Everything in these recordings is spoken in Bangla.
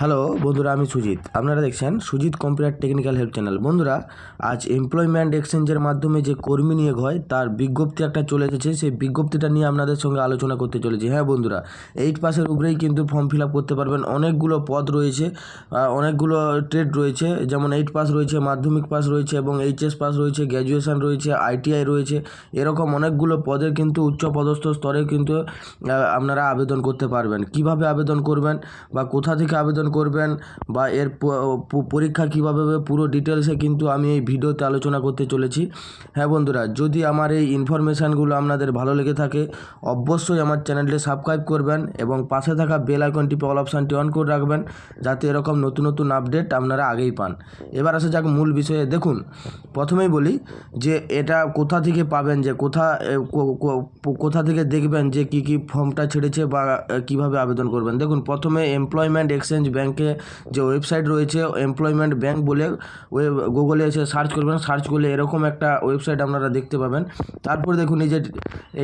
হ্যালো, বন্ধুরা, আমি সুজিত। আপনারা দেখছেন Sujit computer technical help channel. বন্ধুরা, আজ এমপ্লয়মেন্ট এক্সচেঞ্জের মাধ্যমে যে কর্মী নিয়োগ হয়, তার বিজ্ঞপ্তি একটা চলে এসেছে। সেই বিজ্ঞপ্তিটা নিয়ে আপনাদের সঙ্গে আলোচনা করতে চলেছি। হ্যাঁ বন্ধুরা এইট পাসের উপরেই কিন্তু ফর্ম ফিল আপ করতে পারবেন। অনেকগুলো পদ রয়েছে অনেকগুলো ট্রেড রয়েছে। যেমন এইট পাস রয়েছে, মাধ্যমিক পাস রয়েছে এবং এইচএস পাস রয়েছে গ্র্যাজুয়েশন রয়েছে আইটিআই রয়েছে। এরকম অনেকগুলো পদের কিন্তু উচ্চ পদস্থ স্তরে কিন্তু আপনারা আবেদন করতে পারবেন। কীভাবে আবেদন করবেন বা কোথা থেকে আবেদন করবেন বা এর পরীক্ষা কীভাবে হবে পুরো ডিটেলসে কিন্তু আমি এই ভিডিওতে আলোচনা করতে চলেছি। হ্যাঁ বন্ধুরা, যদি আমার এই ইনফরমেশানগুলো আপনাদের ভালো লেগে থাকে, অবশ্যই আমার চ্যানেলটি সাবস্ক্রাইব করবেন এবং পাশে থাকা বেল আইকন টিপে অল অপশানটি অন করে রাখবেন যাতে এরকম নতুন নতুন আপডেট আপনারা আগেই পান। এবার আসা যাক মূল বিষয়ে। দেখুন, প্রথমেই বলি যে এটা কোথা থেকে পাবেন যে কোথা কোথা থেকে দেখবেন যে কি কি ফর্মটা ছেড়েছে বা কীভাবে আবেদন করবেন। দেখুন, প্রথমে এমপ্লয়মেন্ট এক্সচেঞ্জ ব্যাংকে যে ওয়েবসাইট রয়েছে এমপ্লয়মেন্ট ব্যাংক বলে ওয়েব গুগলে এসে সার্চ করবেন। সার্চ করলে এরকম একটা ওয়েবসাইট আপনারা দেখতে পাবেন। তারপর দেখুন এই যে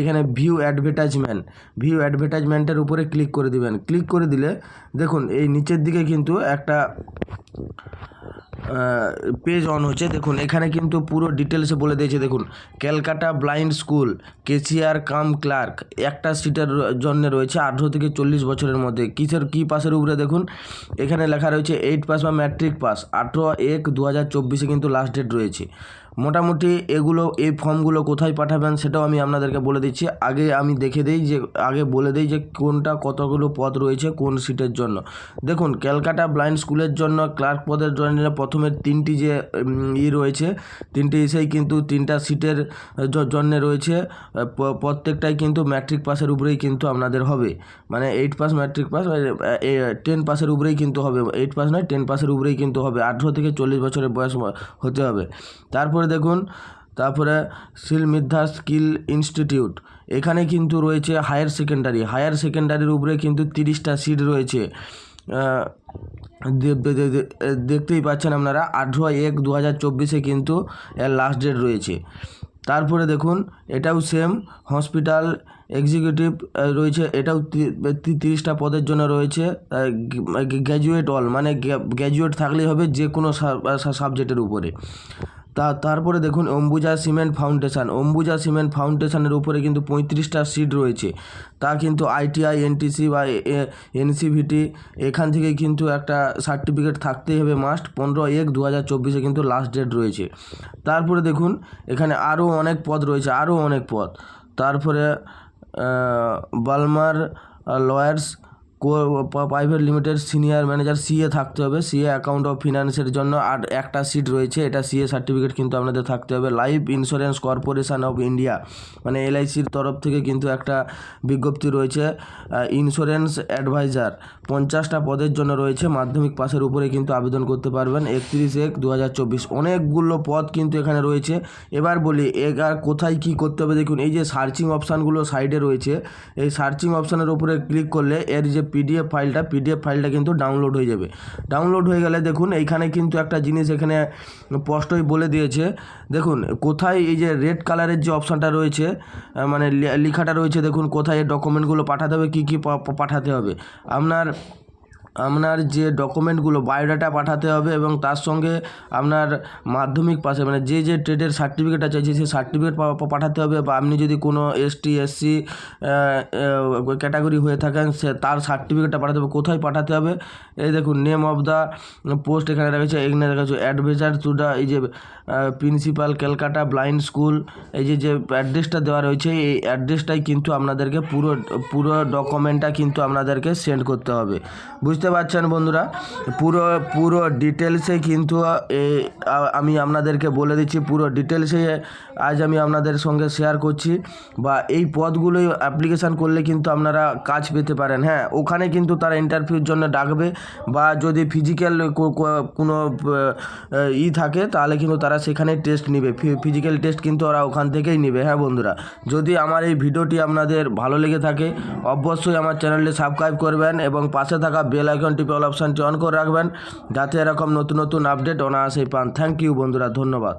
এখানে ভিউ অ্যাডভার্টাইজমেন্ট ভিউ অ্যাডভার্টাইজমেন্টের উপরে ক্লিক করে দিবেন। ক্লিক করে দিলে দেখুন, এই নিচের দিকে কিন্তু একটা পেজ অন হচ্ছে। দেখুন, এখানে কিন্তু পুরো ডিটেলসে বলে দিয়েছে। দেখুন Calcutta blind school cashier cum clerk একটা সিটের জন্য রয়েছে আঠেরো থেকে চল্লিশ বছরের মধ্যে। কিসের কী পাসের উপরে দেখুন? এখানে লেখা রয়েছে, এইট পাস বা ম্যাট্রিক পাস। আঠেরো এক দু হাজার চব্বিশে কিন্তু লাস্ট ডেট রয়েছে। মোটামুটি এগুলো, এই ফর্মগুলো কোথায় পাঠাবেন সেটাও আমি আপনাদেরকে বলে দিচ্ছি। আগে আমি দেখে দিই যে, আগে বলে দিই যে কোনটা কতগুলো পদ রয়েছে কোন সিটের জন্য। দেখুন, ক্যালকাটা ব্লাইন্ড স্কুলের জন্য, ক্লার্ক পদের জন্য প্রথমে তিনটি যে ই রয়েছে, তিনটি ইসেই কিন্তু তিনটা সিটের জন্য রয়েছে। প্রত্যেকটাই কিন্তু ম্যাট্রিক পাসের উপরেই কিন্তু আপনাদের হবে। মানে eight pass matric pass ten পাসের উপরেই কিন্তু হবে। এইট পাস নয়, টেন পাসের উপরেই কিন্তু হবে। আঠেরো থেকে চল্লিশ বছরের বয়স হতে হবে। তারপরে দেখুন। তারপরে শিলমিদ্ধা স্কিল ইনস্টিটিউট। এখানে কিন্তু রয়েছে হায়ার সেকেন্ডারি। হায়ার সেকেন্ডারির উপরে কিন্তু তিরিশটা সিট রয়েছে। দেখতেই পাচ্ছেন আপনারা আঠেরো এক দু হাজার চব্বিশে কিন্তু এর লাস্ট ডেট রয়েছে। তারপরে দেখুন, এটাও সেম হসপিটাল এক্সিকিউটিভ রয়েছে, এটাও তিরিশটা পদের জন্য রয়েছে গ্র্যাজুয়েট অল মানে গ্র্যাজুয়েট থাকলেই হবে যে কোনো সাবজেক্টের উপরে। তা, তারপরে দেখুন Ambuja cement foundation Ambuja cement ফাউন্ডেশানের উপরে কিন্তু পঁয়ত্রিশটা সিট রয়েছে। তা কিন্তু আইটিআই এনটিসি বা এনসিভিটি এখান থেকে কিন্তু একটা সার্টিফিকেট থাকতেই হবে মাস্ট। পনেরো এক দু হাজার চব্বিশে কিন্তু লাস্ট ডেট রয়েছে। তারপরে দেখুন এখানে আরও অনেক পদ রয়েছে, আরও অনেক পদ। তারপরে Balmer Lawrie private limited senior manager CA থাকতে হবে। সিএ অ্যাকাউন্ট অফ ফিনান্সের জন্য আর একটা সিট রয়েছে। এটা সিএ সার্টিফিকেট কিন্তু আপনাদের থাকতে হবে। Life insurance corporation of India মানে এলআইসির তরফ থেকে কিন্তু একটা বিজ্ঞপ্তি রয়েছে। ইন্স্যুরেন্স অ্যাডভাইজার পঞ্চাশটা পদের জন্য রয়েছে। মাধ্যমিক পাসের উপরে কিন্তু আবেদন করতে পারবেন। একত্রিশ এক দু অনেকগুলো পদ কিন্তু এখানে রয়েছে। এবার বলি এবার কোথায় কি করতে হবে? দেখুন, এই যে সার্চিং অপশানগুলো সাইডে রয়েছে। এই সার্চিং অপশানের উপরে ক্লিক করলে এর যে পিডিএফ ফাইলটা পিডিএফ ফাইলটা কিন্তু ডাউনলোড হয়ে যাবে। ডাউনলোড হয়ে গেলে দেখুন, এইখানে কিন্তু একটা জিনিস এখানে স্পষ্টই বলে দিয়েছে। দেখুন, কোথায় এই যে রেড কালারের যে অপশানটা রয়েছে মানে লেখাটা রয়েছে, দেখুন কোথায় ডকুমেন্টগুলো পাঠাতে হবে, কী কী পাঠাতে হবে। আপনার আপনার যে ডকুমেন্টগুলো, বায়োডাটা পাঠাতে হবে এবং তার সঙ্গে আপনার মাধ্যমিক পাশে মানে যে যে ট্রেডের সার্টিফিকেট আছে সেই সার্টিফিকেট পাঠাতে হবে বা আপনি যদি কোনো এসটি এসসি ক্যাটাগরি হয়ে থাকেন, সে তার সার্টিফিকেটটা পাঠাতে হবে। কোথায় পাঠাতে হবে? এই দেখুন নেম অফ দ্য পোস্ট এখানে রেখেছে এখানে রেখেছে অ্যাডভাইজার টু দ্য এই যে প্রিন্সিপাল ক্যালকাটা ব্লাইন্ড স্কুল এই যে যে অ্যাড্রেসটা দেওয়া রয়েছে, এই অ্যাড্রেসটাই কিন্তু আপনাদেরকে পুরো পুরো ডকুমেন্টটা কিন্তু আপনাদেরকে সেন্ড করতে হবে। বুঝতে পারছেন বন্ধুরা? পুরো পুরো ডিটেলসে কিন্তু আমি আপনাদেরকে বলে দিচ্ছি, পুরো ডিটেলসে আজ আমি আপনাদের সঙ্গে শেয়ার করছি বা এই পদগুলোই অ্যাপ্লিকেশান করলে কিন্তু আপনারা কাজ পেতে পারেন। হ্যাঁ ওখানে কিন্তু তারা ইন্টারভিউর জন্য ডাকবে বা যদি ফিজিক্যাল কোনো ই থাকে, তাহলে কিন্তু তারা সেখানে টেস্ট নেবে। ফিজিক্যাল টেস্ট কিন্তু ওরা ওখান থেকেই নেবে হ্যাঁ বন্ধুরা? যদি আমার এই ভিডিওটি আপনাদের ভালো লেগে থাকে, অবশ্যই আমার চ্যানেলটি সাবস্ক্রাইব করবেন এবং পাশে থাকা বেল আইকন টিপে অল অপশানটি অন করে রাখবেন। যাতে এরকম নতুন নতুন আপডেট অনায়াসেই পান। থ্যাংক ইউ বন্ধুরা। ধন্যবাদ।